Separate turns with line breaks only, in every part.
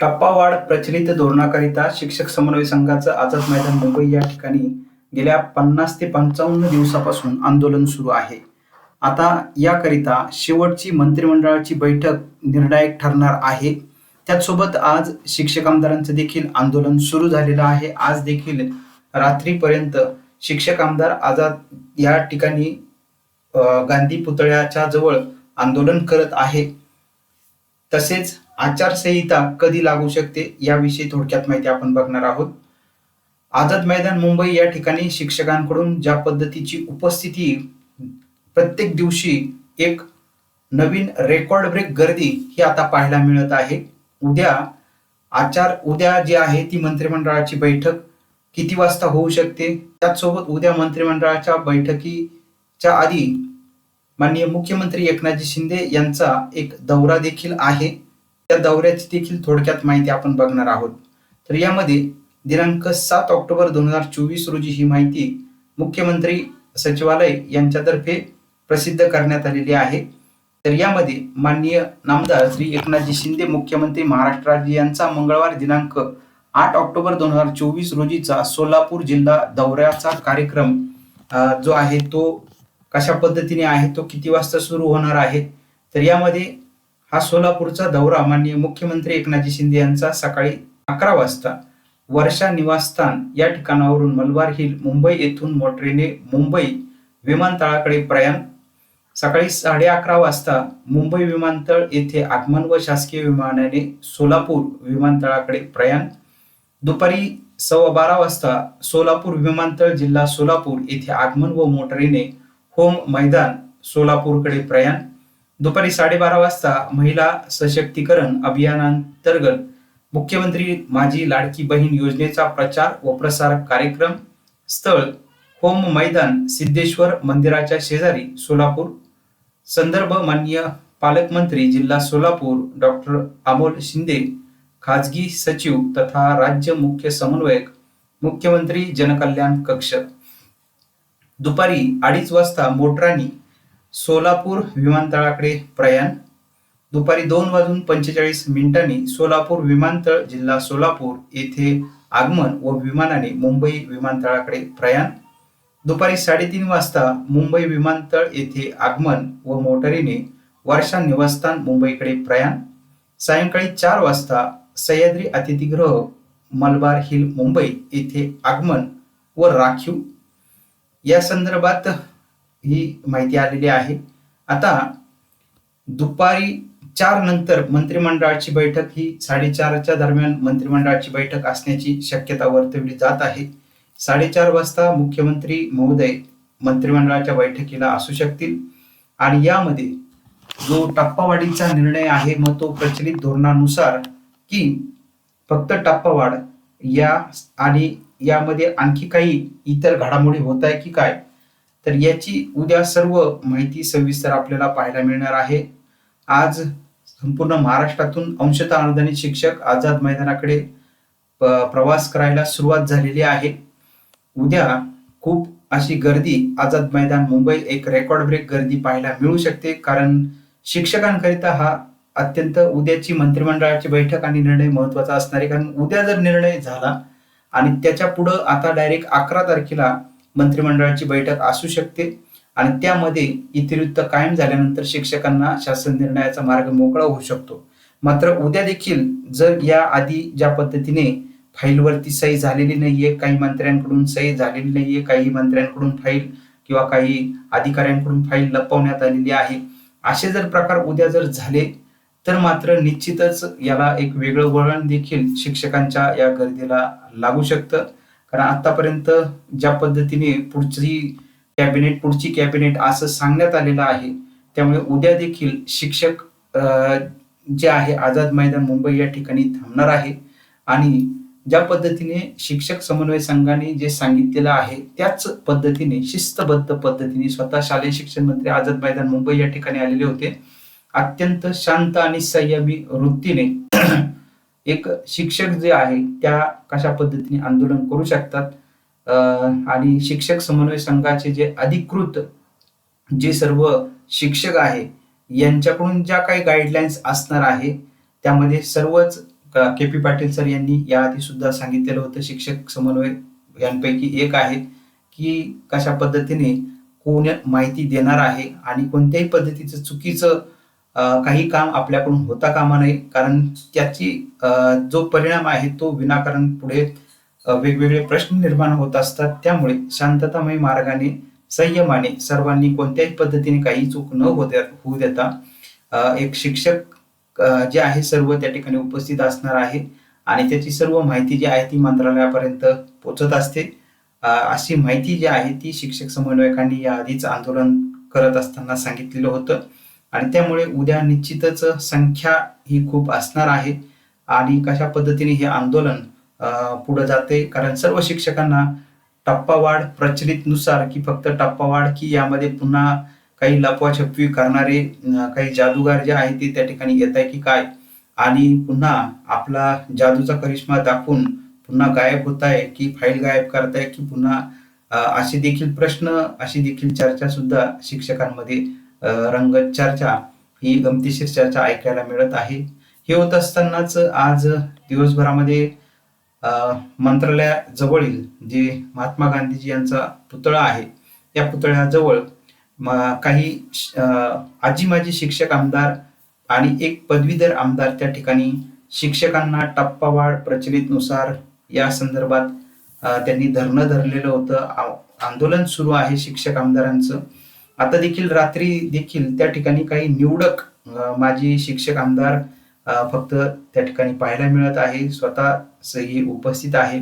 टप्पावाढ प्रचलित धोरणाकरिता शिक्षक समन्वय संघाचं आझाद मैदान मुंबई या ठिकाणी गेल्या पन्नास ते पंचावन्न दिवसापासून आंदोलन सुरू आहे. आता याकरिता शेवटची मंत्रिमंडळाची बैठक निर्णायक ठरणार आहे. त्याचसोबत आज शिक्षक आमदारांचं देखील आंदोलन सुरू झालेलं आहे. आज देखील रात्रीपर्यंत शिक्षक आमदार आझाद या ठिकाणी गांधी पुतळ्याच्या जवळ आंदोलन करत आहे. तसेच आचारसंहिता कधी लागू शकते याविषयी थोडक्यात माहिती आपण बघणार आहोत. आझाद मैदान मुंबई या ठिकाणी शिक्षकांकडून ज्या पद्धतीची उपस्थिती प्रत्येक दिवशी एक नवीन रेकॉर्ड ब्रेक गर्दी ही आता पाहायला मिळत आहे. उद्या आचार उद्या जी आहे ती मंत्रिमंडळाची बैठक किती वाजता होऊ शकते? त्याचसोबत उद्या मंत्रिमंडळाच्या बैठकीच्या आधी माननीय मुख्यमंत्री एकनाथजी शिंदे यांचा एक दौरा देखील आहे. त्या दौऱ्याची देखील थोडक्यात माहिती आपण बघणार आहोत. तर यामध्ये दिनांक सात ऑक्टोबर दोन हजार चोवीस रोजी ही माहिती मुख्यमंत्री सचिवालय यांच्यातर्फे प्रसिद्ध करण्यात आलेली आहे. तर यामध्ये माननीय नामदार श्री एकनाथजी शिंदे मुख्यमंत्री महाराष्ट्र राज्य यांचा मंगळवार दिनांक आठ ऑक्टोबर दोन हजार चोवीस रोजीचा सोलापूर जिल्हा दौऱ्याचा कार्यक्रम जो आहे तो कशा पद्धतीने आहे तो किती वाजता सुरू होणार आहे? तर यामध्ये हा सोलापूरचा दौरा माननीय मुख्यमंत्री एकनाथजी शिंदे यांचा सकाळी अकरा वाजता. वर्षा निवासस्थान या ठिकाणावरून मलबार हिल मुंबई येथून मोटरीने मुंबई विमानतळाकडे प्रयाण. सकाळी साडे अकरा वाजता मुंबई विमानतळ येथे आगमन व शासकीय विमानाने सोलापूर विमानतळाकडे प्रयाण. दुपारी सव्वा बारा वाजता सोलापूर विमानतळ जिल्हा सोलापूर येथे आगमन व मोटरीने होम मैदान सोलापूरकडे प्रयाण. दुपारी साडेबारा वाजता महिला सशक्तीकरण अभियानांतर्गत मुख्यमंत्री माझी लाडकी बहीण योजनेचा प्रचार व प्रसार कार्यक्रम स्थळ होम मैदान सिद्धेश्वर मंदिराच्या शेजारी सोलापूर संदर्भ माननीय पालकमंत्री जिल्हा सोलापूर डॉक्टर अमोल शिंदे खाजगी सचिव तथा राज्य मुख्य समन्वयक मुख्यमंत्री जनकल्याण कक्ष. दुपारी अडीच वाजता मोटरांनी सोलापूर विमानतळाकडे प्रयाण. दुपारी दोन वाजून पंचेचाळीस मिनिटांनी सोलापूर विमानतळ जिल्हा सोलापूर येथे आगमन व विमानाने मुंबई विमानतळाकडे प्रयाण. दुपारी साडेतीन वाजता मुंबई विमानतळ येथे आगमन व मोटरीने वर्षा निवासस्थान मुंबईकडे प्रयाण. सायंकाळी चार वाजता सह्याद्री अतिथीगृह मलबार हिल मुंबई येथे आगमन व राखीव. या संदर्भात ही माहिती आलेली आहे. आता दुपारी चार नंतर मंत्रिमंडळाची बैठक ही साडेचारच्या दरम्यान मंत्रिमंडळाची बैठक असण्याची शक्यता वर्तवली जात आहे. साडेचार वाजता मुख्यमंत्री महोदय मंत्रिमंडळाच्या बैठकीला असू शकतील आणि यामध्ये जो टप्पावाढीचा निर्णय आहे मग तो प्रचलित धोरणानुसार की फक्त टप्पावाढ या आणि यामध्ये आणखी काही इतर घडामोडी होत आहे की काय? तर याची उद्या सर्व माहिती सविस्तर आपल्याला पाहायला मिळणार आहे. आज संपूर्ण महाराष्ट्रातून अंशतः अनुदानित शिक्षक आझाद मैदानाकडे प्रवास करायला सुरुवात झालेली आहे. उद्या खूप अशी गर्दी आझाद मैदान मुंबई एक रेकॉर्ड ब्रेक गर्दी पाहायला मिळू शकते. कारण शिक्षकांकरिता हा अत्यंत उद्याची मंत्रिमंडळाची बैठक आणि निर्णय महत्त्वाचा असणार आहे. कारण उद्या जर निर्णय झाला आणि त्याच्या पुढं आता डायरेक्ट अकरा तारखेला मंत्रिमंडळाची बैठक असू शकते आणि त्यामध्ये इतिवृत्त कायम झाल्यानंतर शिक्षकांना शासन निर्णयाचा मार्ग मोकळा होऊ शकतो. मात्र उद्या देखील जर या आधी ज्या पद्धतीने फाईलवरती सही झालेली नाहीये काही मंत्र्यांकडून सही झालेली नाहीये काही मंत्र्यांकडून फाईल किंवा काही अधिकाऱ्यांकडून फाईल लपवण्यात आलेली आहे असे जर प्रकार उद्या जर झाले तर मात्र निश्चितच याला एक वेगळं वळण देखील शिक्षकांच्या या गर्दीला लागू शकतं. कारण आतापर्यंत ज्या पद्धतीने पुढची कॅबिनेट पुढची कॅबिनेट असं सांगण्यात आलेलं आहे त्यामुळे उद्या देखील शिक्षक जे आहे आझाद मैदान मुंबई या ठिकाणी थांबणार आहे. आणि ज्या पद्धतीने शिक्षक समन्वय संघाने जे सांगितलेलं आहे त्याच पद्धतीने शिस्तबद्ध पद्धतीने स्वतः शालेय शिक्षण मंत्री आझाद मैदान मुंबई या ठिकाणी आलेले होते. अत्यंत शांत आणि संयमी वृत्तीने एक शिक्षक जे आहे त्या कशा पद्धतीने आंदोलन करू शकतात? आणि शिक्षक समन्वय संघाचे जे अधिकृत जे सर्व शिक्षक आहे यांच्याकडून ज्या काही गाईडलाईन्स असणार आहे त्यामध्ये सर्वच के पी पाटील सर यांनी याआधी सुद्धा सांगितलेलं होतं शिक्षक समन्वय यांपैकी एक आहे की कशा पद्धतीने कोण माहिती देणार आहे आणि कोणत्याही पद्धतीचं चुकीचं काही काम आपल्याकडून होता कामा नये. कारण त्याची जो परिणाम आहे तो विनाकारण पुढे वेगवेगळे प्रश्न निर्माण होत असतात. त्यामुळे शांततामय मार्गाने संयमाने सर्वांनी कोणत्याही पद्धतीने काही चूक न होत्या होऊ देता एक शिक्षक जे आहे सर्व त्या ठिकाणी उपस्थित असणार आहे. आणि त्याची सर्व माहिती जी आहे ती मंत्रालयापर्यंत पोचत असते. अशी माहिती जी आहे ती शिक्षक समन्वयकांनी या आधीच आंदोलन करत असताना सांगितलेलं होतं. आणि त्यामुळे उद्या निश्चितच संख्या ही खूप असणार आहे. आणि कशा पद्धतीने हे आंदोलन पुढे जाते? कारण सर्व शिक्षकांना टप्पावाढ प्रचलितनुसार की फक्त टप्पावाढ की यामध्ये पुन्हा काही लपवाछपवी करणारे काही जादूगार जे आहेत ते त्या ठिकाणी येत आहे की काय? आणि पुन्हा आपला जादूचा करिश्मा दाखवून पुन्हा गायब होत आहे की फाईल गायब करताय की पुन्हा असे देखील प्रश्न अशी देखील चर्चा सुद्धा शिक्षकांमध्ये रंगत चर्चा ही गमतीशीर चर्चा ऐकायला मिळत आहे. हे होत असतानाच आज दिवसभरामध्ये मंत्रालयाजवळील जे महात्मा गांधीजी यांचा पुतळा आहे त्या पुतळ्याजवळ म- काही श- आजी माजी शिक्षक आमदार आणि एक पदवीधर आमदार त्या ठिकाणी शिक्षकांना टप्पावाढ प्रचलितनुसार या संदर्भात त्यांनी धरणं धरलेलं होतं. आंदोलन सुरू आहे शिक्षक आमदारांचं. आता देखील रात्री देखील त्या ठिकाणी काही निवडक माजी शिक्षक आमदार फक्त त्या ठिकाणी पाहायला मिळत आहे. स्वतः सही उपस्थित आहे.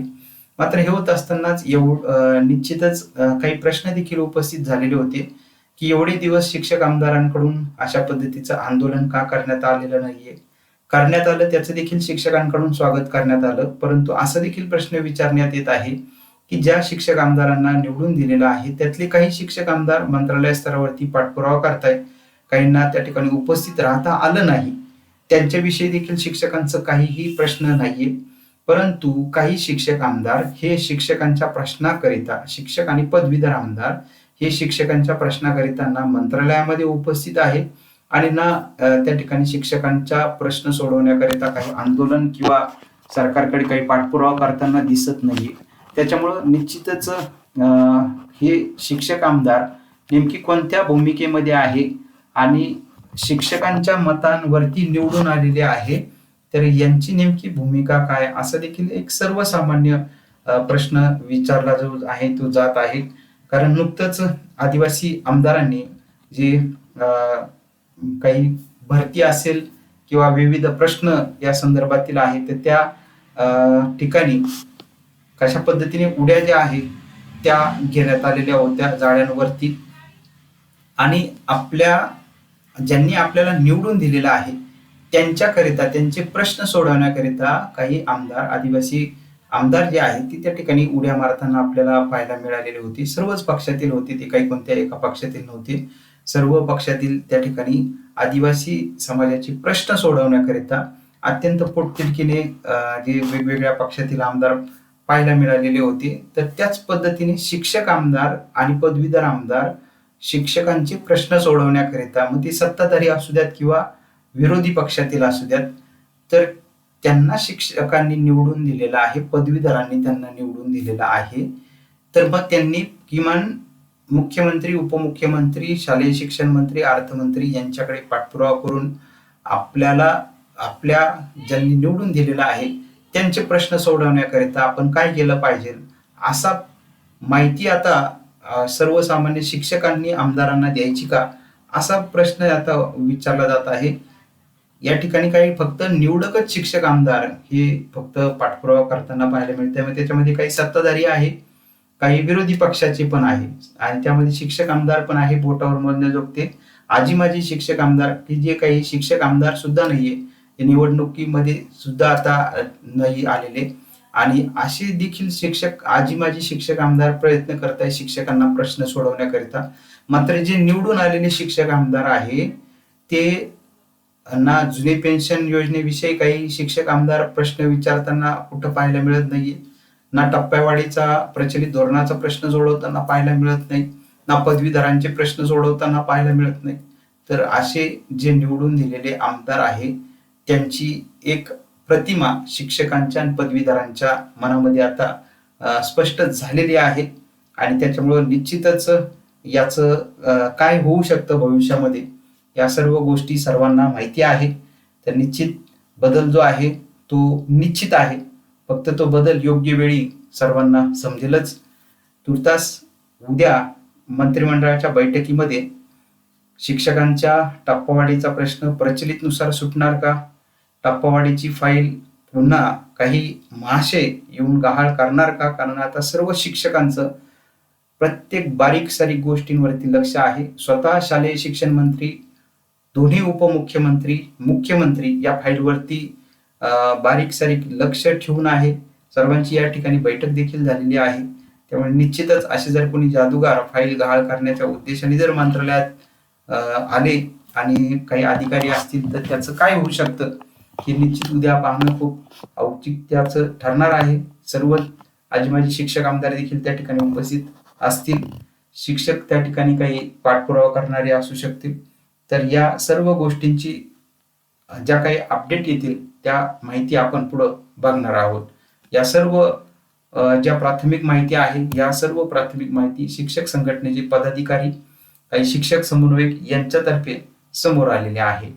मात्र हे होत असतानाच एवढ निश्चितच काही प्रश्न देखील उपस्थित झालेले होते की एवढे दिवस शिक्षक आमदारांकडून अशा पद्धतीचं आंदोलन का करण्यात आलेलं नाहीये? करण्यात आलं त्याचं देखील शिक्षकांकडून स्वागत करण्यात आलं परंतु असं देखील प्रश्न विचारण्यात येत आहे की ज्या शिक्षक आमदारांना निवडून दिलेलं आहे त्यातले काही शिक्षक आमदार मंत्रालय स्तरावरती पाठपुरावा करतायत. काहींना त्या ठिकाणी उपस्थित राहता आलं नाही. त्यांच्याविषयी देखील शिक्षकांचं काहीही प्रश्न नाहीये. परंतु काही शिक्षक आमदार हे शिक्षकांच्या प्रश्नाकरिता शिक्षक आणि पदवीधर आमदार हे शिक्षकांच्या प्रश्नाकरिता ना मंत्रालयामध्ये उपस्थित आहे आणि ना त्या ठिकाणी शिक्षकांच्या प्रश्न सोडवण्याकरिता काही आंदोलन किंवा सरकारकडे काही पाठपुरावा करताना दिसत नाहीये. त्याच्यामुळं निश्चितच हे शिक्षक आमदार नेमकी कोणत्या भूमिकेमध्ये आहे आणि शिक्षकांच्या मतांवरती निवडून आलेले आहे तर यांची नेमकी भूमिका काय? असा देखील एक सर्वसामान्य प्रश्न विचारला जो आहे तो जात आहे. कारण नुकतंच आदिवासी आमदारांनी जे काही भरती असेल किंवा विविध प्रश्न या संदर्भातील आहेत तर त्या ठिकाणी कशा पद्धतीने उड्या ज्या आहेत त्या घेण्यात आलेल्या होत्या जाळ्यांवरती. आणि आपल्या ज्यांनी आपल्याला निवडून दिलेलं आहे त्यांच्याकरिता त्यांचे प्रश्न सोडवण्याकरिता काही आमदार आदिवासी आमदार जे आहेत ते त्या ठिकाणी उड्या मारताना आपल्याला पाहायला मिळालेले होते. सर्वच पक्षातील होते ते काही कोणत्या एका पक्षातील नव्हते. सर्व पक्षातील त्या ठिकाणी आदिवासी समाजाचे प्रश्न सोडवण्याकरिता अत्यंत पोटतिडकीने जे वेगवेगळ्या पक्षातील आमदार पाहायला मिळालेले होते. तर त्याच पद्धतीने शिक्षक आमदार आणि पदवीधर आमदार शिक्षकांचे प्रश्न सोडवण्याकरिता मग ती सत्ताधारी असू द्यात किंवा विरोधी पक्षातील असू द्यात तर त्यांना शिक्षकांनी निवडून दिलेलं आहे पदवीधरांनी त्यांना निवडून दिलेलं आहे. तर मग त्यांनी किमान मुख्यमंत्री उपमुख्यमंत्री शालेय शिक्षण मंत्री अर्थमंत्री यांच्याकडे पाठपुरावा करून आपल्याला आपल्या ज्यांनी निवडून दिलेलं आहे त्यांचे प्रश्न सोडवण्याकरिता आपण काय केलं पाहिजे? असा माहिती आता सर्वसामान्य शिक्षकांनी आमदारांना द्यायची का? असा प्रश्न आता विचारला जात आहे. या ठिकाणी काही फक्त निवडकच शिक्षक आमदार हे फक्त पाठपुरावा करताना पाहायला मिळते त्यामुळे त्याच्यामध्ये काही सत्ताधारी आहे काही विरोधी पक्षाचे पण आहे. आणि त्यामध्ये शिक्षक आमदार पण आहे बोटावर मोजण्याजोगते आजी माजी शिक्षक आमदार की जे काही शिक्षक आमदार सुद्धा नाहीये निवडणुकीमध्ये सुद्धा आता नाही आलेले. आणि असे देखील शिक्षक आजी माजी शिक्षक आमदार प्रयत्न करत आहे शिक्षकांना प्रश्न सोडवण्याकरिता. मात्र जे निवडून आलेले शिक्षक आमदार आहे ते ना जुने पेन्शन योजनेविषयी काही शिक्षक आमदार प्रश्न विचारताना कुठं पाहायला मिळत नाहीये. ना टप्प्यावाढीचा प्रचलित धोरणाचा प्रश्न सोडवताना पाहायला मिळत नाही. ना पदवीधरांचे प्रश्न सोडवताना पाहायला मिळत नाही. तर असे जे निवडून दिलेले आमदार आहे त्यांची एक प्रतिमा शिक्षकांच्या आणि पदवीधरांच्या मनामध्ये आता स्पष्ट झालेली आहे. आणि त्याच्यामुळं निश्चितच याचं काय होऊ शकतं भविष्यामध्ये या सर्व गोष्टी सर्वांना माहिती आहे. तर निश्चित बदल जो आहे तो निश्चित आहे. फक्त तो बदल योग्य वेळी सर्वांना समजेलच. तुर्तास उद्या मंत्रिमंडळाच्या बैठकीमध्ये शिक्षकांच्या टप्पावाढीचा प्रश्न प्रचलितनुसार सुटणार का? टप्पावाडीची फाईल पुन्हा काही महाशय येऊन गहाळ करणार का? कारण आता सर्व शिक्षकांचं प्रत्येक बारीक सारीक गोष्टींवरती लक्ष आहे. स्वतः शालेय शिक्षण मंत्री दोन्ही उपमुख्यमंत्री मुख्यमंत्री या फाईलवरती बारीक सारीक लक्ष ठेवून आहे. सर्वांची या ठिकाणी बैठक देखील झालेली आहे. त्यामुळे निश्चितच असे जर कोणी जादूगार फाईल गहाळ करण्याच्या उद्देशाने जर मंत्रालयात आले आणि काही अधिकारी असतील तर त्याचं काय होऊ शकतं? हे निश्चित उद्या पाहणं खूप औचित्याचं ठरणार आहे. सर्व आजी माझी शिक्षक आमदार देखील त्या ठिकाणी उपस्थित असतील. शिक्षक त्या ठिकाणी काही पाठपुरावा करणारे असू शकतील. तर या सर्व गोष्टींची ज्या काही अपडेट येतील त्या माहिती आपण पुढं बघणार आहोत. या सर्व ज्या प्राथमिक माहिती आहे या सर्व प्राथमिक माहिती शिक्षक संघटनेचे पदाधिकारी काही शिक्षक समन्वयक यांच्यातर्फे समोर आलेल्या आहे.